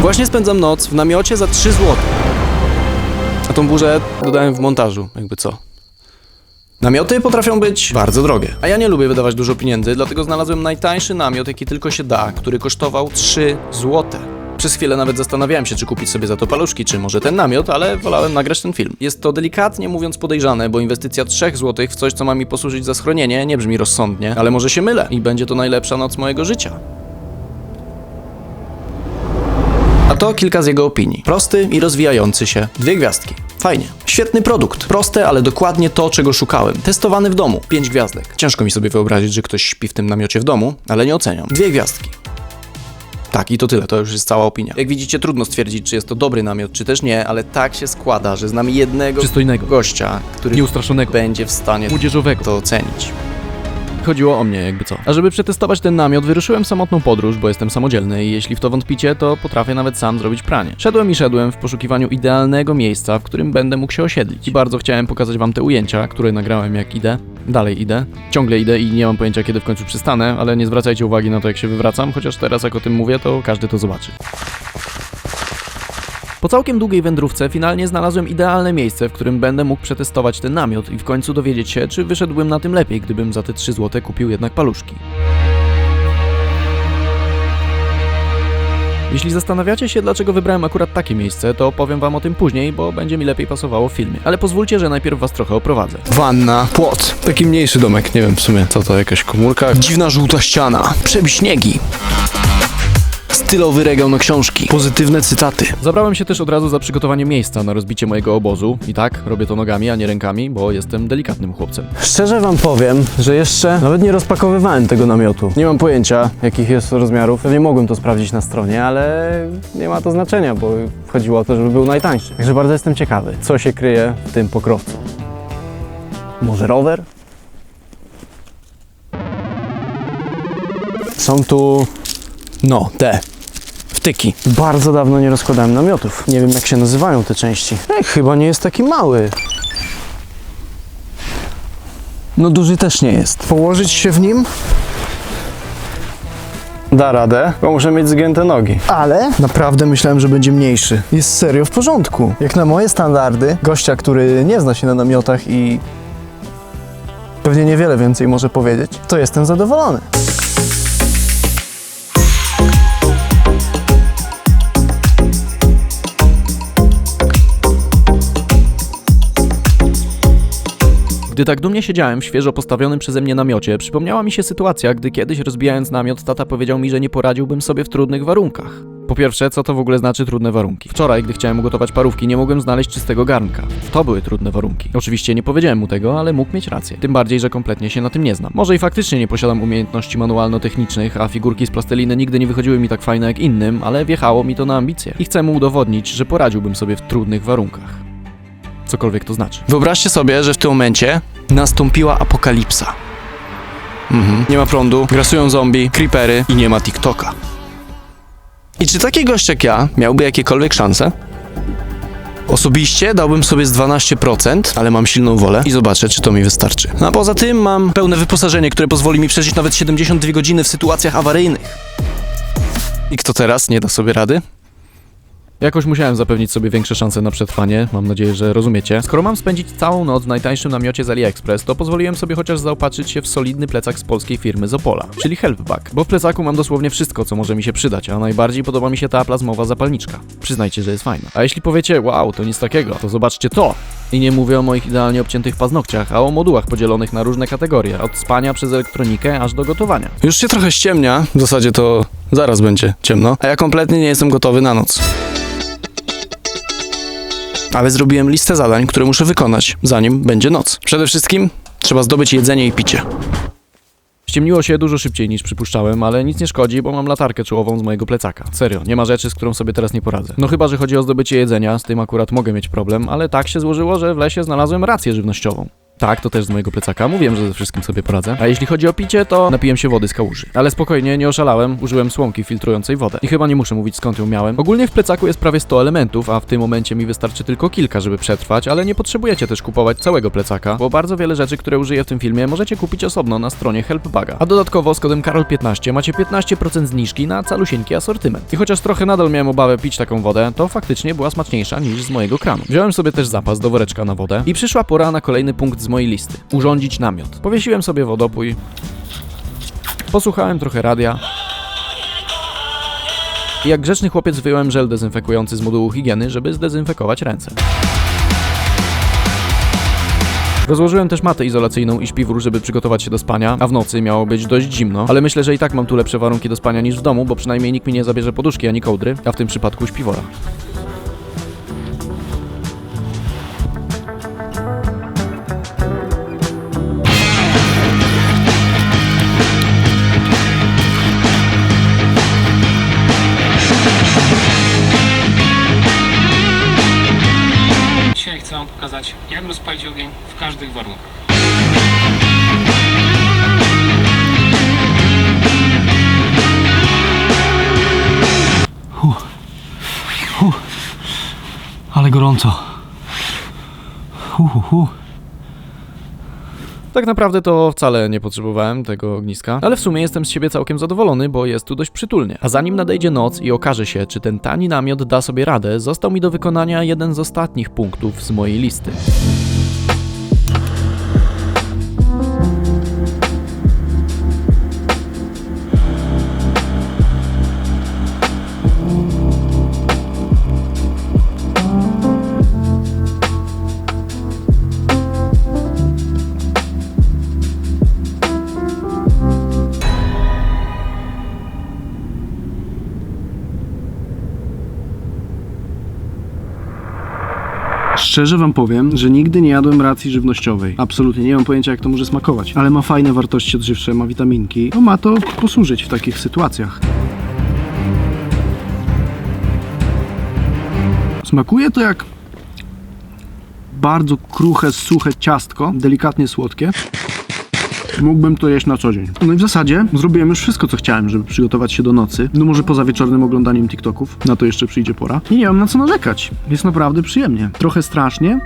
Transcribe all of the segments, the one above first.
Właśnie spędzam noc w namiocie za 3 zł. A tą burzę dodałem w montażu, jakby co. Namioty potrafią być bardzo drogie. A ja nie lubię wydawać dużo pieniędzy, dlatego znalazłem najtańszy namiot, jaki tylko się da, który kosztował 3 złote. Przez chwilę nawet zastanawiałem się, czy kupić sobie za to paluszki, czy może ten namiot, ale wolałem nagrać ten film. Jest to delikatnie mówiąc podejrzane, bo inwestycja 3 zł w coś, co ma mi posłużyć za schronienie, nie brzmi rozsądnie, ale może się mylę i będzie to najlepsza noc mojego życia. A to kilka z jego opinii. Prosty i rozwijający się. Dwie gwiazdki. Fajnie. Świetny produkt. Proste, ale dokładnie to, czego szukałem. Testowany w domu. Pięć gwiazdek. Ciężko mi sobie wyobrazić, że ktoś śpi w tym namiocie w domu, ale nie oceniam. Dwie gwiazdki. Tak, i to tyle, to już jest cała opinia. Jak widzicie, trudno stwierdzić, czy jest to dobry namiot, czy też nie, ale tak się składa, że znam jednego Przystojnego. gościa, który Nieustraszonego. będzie w stanie Młodzieżowego. to ocenić. Chodziło o mnie, jakby co. A żeby przetestować ten namiot, wyruszyłem samotną podróż, bo jestem samodzielny i jeśli w to wątpicie, to potrafię nawet sam zrobić pranie. Szedłem i szedłem w poszukiwaniu idealnego miejsca, w którym będę mógł się osiedlić. I bardzo chciałem pokazać wam te ujęcia, które nagrałem jak idę. Dalej idę. Ciągle idę i nie mam pojęcia kiedy w końcu przystanę, ale nie zwracajcie uwagi na to jak się wywracam, chociaż teraz jak o tym mówię, to każdy to zobaczy. Po całkiem długiej wędrówce finalnie znalazłem idealne miejsce, w którym będę mógł przetestować ten namiot i w końcu dowiedzieć się, czy wyszedłbym na tym lepiej, gdybym za te 3 zł kupił jednak paluszki. Jeśli zastanawiacie się, dlaczego wybrałem akurat takie miejsce, to opowiem wam o tym później, bo będzie mi lepiej pasowało w filmie. Ale pozwólcie, że najpierw was trochę oprowadzę. Wanna, płot. Taki mniejszy domek, nie wiem w sumie co to, jakaś komórka. Dziwna żółta ściana. Przebiśniegi. Stylowy regał na książki. Pozytywne cytaty. Zabrałem się też od razu za przygotowanie miejsca na rozbicie mojego obozu. I tak, robię to nogami, a nie rękami, bo jestem delikatnym chłopcem. Szczerze wam powiem, że jeszcze nawet nie rozpakowywałem tego namiotu. Nie mam pojęcia, jakich jest rozmiarów. Pewnie mogłem to sprawdzić na stronie, ale nie ma to znaczenia, bo chodziło o to, żeby był najtańszy. Także bardzo jestem ciekawy, co się kryje w tym pokrowcu. Może rower? Są tu No, te. Bardzo dawno nie rozkładałem namiotów. Nie wiem jak się nazywają te części. Ej, chyba nie jest taki mały. No duży też nie jest. Położyć się w nim? Da radę, bo muszę mieć zgięte nogi. Ale naprawdę myślałem, że będzie mniejszy. Jest serio w porządku. Jak na moje standardy, gościa, który nie zna się na namiotach i pewnie niewiele więcej może powiedzieć, to jestem zadowolony. Gdy tak dumnie siedziałem w świeżo postawionym przeze mnie namiocie, przypomniała mi się sytuacja, gdy kiedyś rozbijając namiot, tata powiedział mi, że nie poradziłbym sobie w trudnych warunkach. Po pierwsze, co to w ogóle znaczy trudne warunki? Wczoraj, gdy chciałem ugotować parówki, nie mogłem znaleźć czystego garnka. To były trudne warunki. Oczywiście nie powiedziałem mu tego, ale mógł mieć rację. Tym bardziej, że kompletnie się na tym nie znam. Może i faktycznie nie posiadam umiejętności manualno-technicznych, a figurki z plasteliny nigdy nie wychodziły mi tak fajne jak innym, ale wjechało mi to na ambicje. I chcę mu udowodnić, że poradziłbym sobie w trudnych warunkach. Cokolwiek to znaczy. Wyobraźcie sobie, że w tym momencie nastąpiła apokalipsa. Mhm. Nie ma prądu, grasują zombie, creepery i nie ma TikToka. I czy taki gość jak ja miałby jakiekolwiek szanse? Osobiście dałbym sobie z 12%, ale mam silną wolę i zobaczę, czy to mi wystarczy. No a poza tym mam pełne wyposażenie, które pozwoli mi przeżyć nawet 72 godziny w sytuacjach awaryjnych. I kto teraz nie da sobie rady? Jakoś musiałem zapewnić sobie większe szanse na przetrwanie, mam nadzieję, że rozumiecie. Skoro mam spędzić całą noc w najtańszym namiocie z AliExpress, to pozwoliłem sobie chociaż zaopatrzyć się w solidny plecak z polskiej firmy Zopola, czyli Helpback, bo w plecaku mam dosłownie wszystko, co może mi się przydać, a najbardziej podoba mi się ta plazmowa zapalniczka. Przyznajcie, że jest fajna. A jeśli powiecie, wow, to nic takiego, to zobaczcie to! I nie mówię o moich idealnie obciętych paznokciach, a o modułach podzielonych na różne kategorie, od spania przez elektronikę aż do gotowania. Już się trochę ściemnia, w zasadzie to zaraz będzie ciemno, a ja kompletnie nie jestem gotowy na noc. Ale zrobiłem listę zadań, które muszę wykonać, zanim będzie noc. Przede wszystkim trzeba zdobyć jedzenie i picie. Ściemniło się dużo szybciej niż przypuszczałem, ale nic nie szkodzi, bo mam latarkę czołową z mojego plecaka. Serio, nie ma rzeczy, z którą sobie teraz nie poradzę. No chyba, że chodzi o zdobycie jedzenia, z tym akurat mogę mieć problem, ale tak się złożyło, że w lesie znalazłem rację żywnościową. Tak, to też z mojego plecaka. Mówiłem, że ze wszystkim sobie poradzę. A jeśli chodzi o picie, to napiłem się wody z kałuży. Ale spokojnie, nie oszalałem, użyłem słomki filtrującej wodę. I chyba nie muszę mówić skąd ją miałem. Ogólnie w plecaku jest prawie 100 elementów, a w tym momencie mi wystarczy tylko kilka, żeby przetrwać, ale nie potrzebujecie też kupować całego plecaka, bo bardzo wiele rzeczy, które użyję w tym filmie, możecie kupić osobno na stronie Helpbaga. A dodatkowo z kodem Karol15 macie 15% zniżki na calusieńki asortyment. I chociaż trochę nadal miałem obawę pić taką wodę, to faktycznie była smaczniejsza niż z mojego kranu. Wziąłem sobie też zapas do woreczka na wodę i przyszła pora na kolejny punkt z mojej listy. Urządzić namiot. Powiesiłem sobie wodopój, posłuchałem trochę radia, i jak grzeczny chłopiec wyjąłem żel dezynfekujący z modułu higieny, żeby zdezynfekować ręce. Rozłożyłem też matę izolacyjną i śpiwór, żeby przygotować się do spania, a w nocy miało być dość zimno, ale myślę, że i tak mam tu lepsze warunki do spania niż w domu, bo przynajmniej nikt mi nie zabierze poduszki ani kołdry, a w tym przypadku śpiwora. Ogień w każdych warunkach. Ale gorąco. Hu, hu, hu. Tak naprawdę to wcale nie potrzebowałem tego ogniska, ale w sumie jestem z siebie całkiem zadowolony, bo jest tu dość przytulnie. A zanim nadejdzie noc i okaże się, czy ten tani namiot da sobie radę, został mi do wykonania jeden z ostatnich punktów z mojej listy. Szczerze wam powiem, że nigdy nie jadłem racji żywnościowej. Absolutnie nie mam pojęcia, jak to może smakować. Ale ma fajne wartości odżywcze, ma witaminki. No ma to posłużyć w takich sytuacjach. Smakuje to jak bardzo kruche, suche ciastko, delikatnie słodkie. Mógłbym to jeść na co dzień. No i w zasadzie zrobiłem już wszystko, co chciałem, żeby przygotować się do nocy. No może poza wieczornym oglądaniem TikToków. Na to jeszcze przyjdzie pora. I nie mam na co narzekać. Jest naprawdę przyjemnie. Trochę strasznie.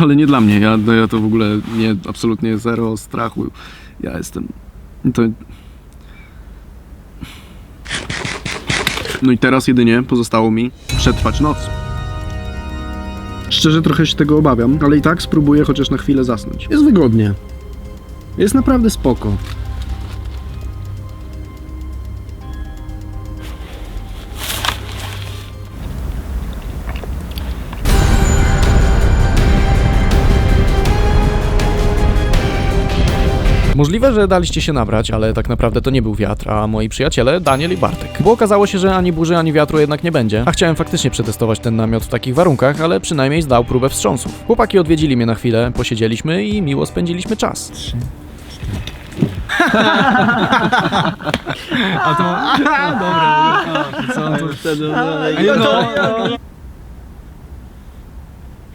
Ale nie dla mnie. Ja, no ja to w ogóle nie, absolutnie zero strachu. Ja jestem... To... No i teraz jedynie pozostało mi przetrwać noc. Szczerze trochę się tego obawiam, ale i tak spróbuję chociaż na chwilę zasnąć. Jest wygodnie. Jest naprawdę spoko. Możliwe, że daliście się nabrać, ale tak naprawdę to nie był wiatr, a moi przyjaciele Daniel i Bartek. Bo okazało się, że ani burzy, ani wiatru jednak nie będzie, a chciałem faktycznie przetestować ten namiot w takich warunkach, ale przynajmniej zdał próbę wstrząsów. Chłopaki odwiedzili mnie na chwilę, posiedzieliśmy i miło spędziliśmy czas.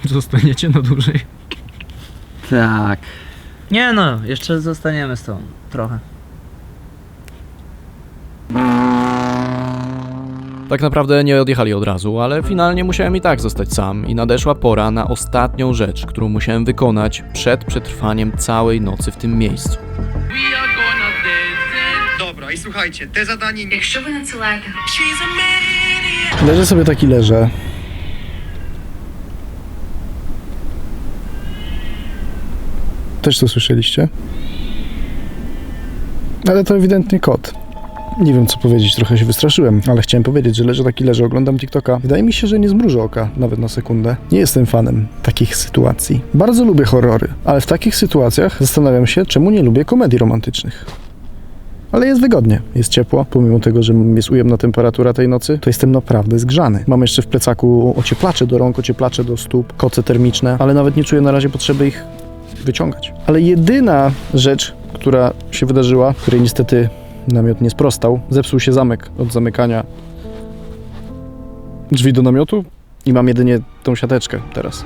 Zostaniecie na dłużej. Tak. Nie no, jeszcze zostaniemy z tą trochę. Tak naprawdę nie odjechali od razu, ale finalnie musiałem i tak zostać sam i nadeszła pora na ostatnią rzecz, którą musiałem wykonać przed przetrwaniem całej nocy w tym miejscu. Dobra, i słuchajcie, te zadanie nie Якщо ви надсилаєте Leżę sobie taki leżę. Też to słyszeliście? Ale to ewidentnie kot. Nie wiem co powiedzieć, trochę się wystraszyłem, ale chciałem powiedzieć, że leżę taki leżę, oglądam TikToka. Wydaje mi się, że nie zmrużę oka, nawet na sekundę. Nie jestem fanem takich sytuacji. Bardzo lubię horrory, ale w takich sytuacjach zastanawiam się, czemu nie lubię komedii romantycznych. Ale jest wygodnie, jest ciepło, pomimo tego, że jest ujemna temperatura tej nocy, to jestem naprawdę zgrzany. Mam jeszcze w plecaku ocieplacze do rąk, ocieplacze do stóp, koce termiczne, ale nawet nie czuję na razie potrzeby ich wyciągać. Ale jedyna rzecz, która się wydarzyła, której niestety namiot nie sprostał, zepsuł się zamek od zamykania drzwi do namiotu I mam jedynie tą siateczkę teraz.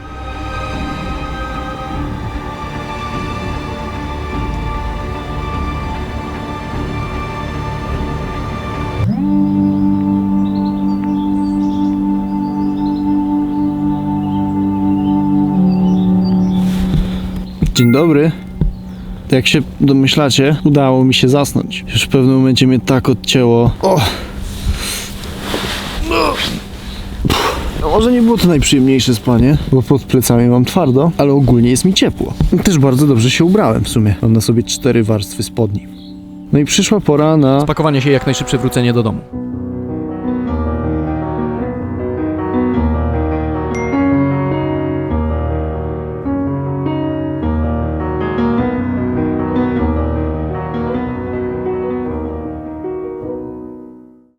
Dzień dobry. Jak się domyślacie, udało mi się zasnąć. Już w pewnym momencie mnie tak odcięło. O! No. Może nie było to najprzyjemniejsze spanie, bo pod plecami mam twardo, ale ogólnie jest mi ciepło. Też bardzo dobrze się ubrałem w sumie. Mam na sobie cztery warstwy spodni. No i przyszła pora na Spakowanie się jak najszybsze wrócenie do domu.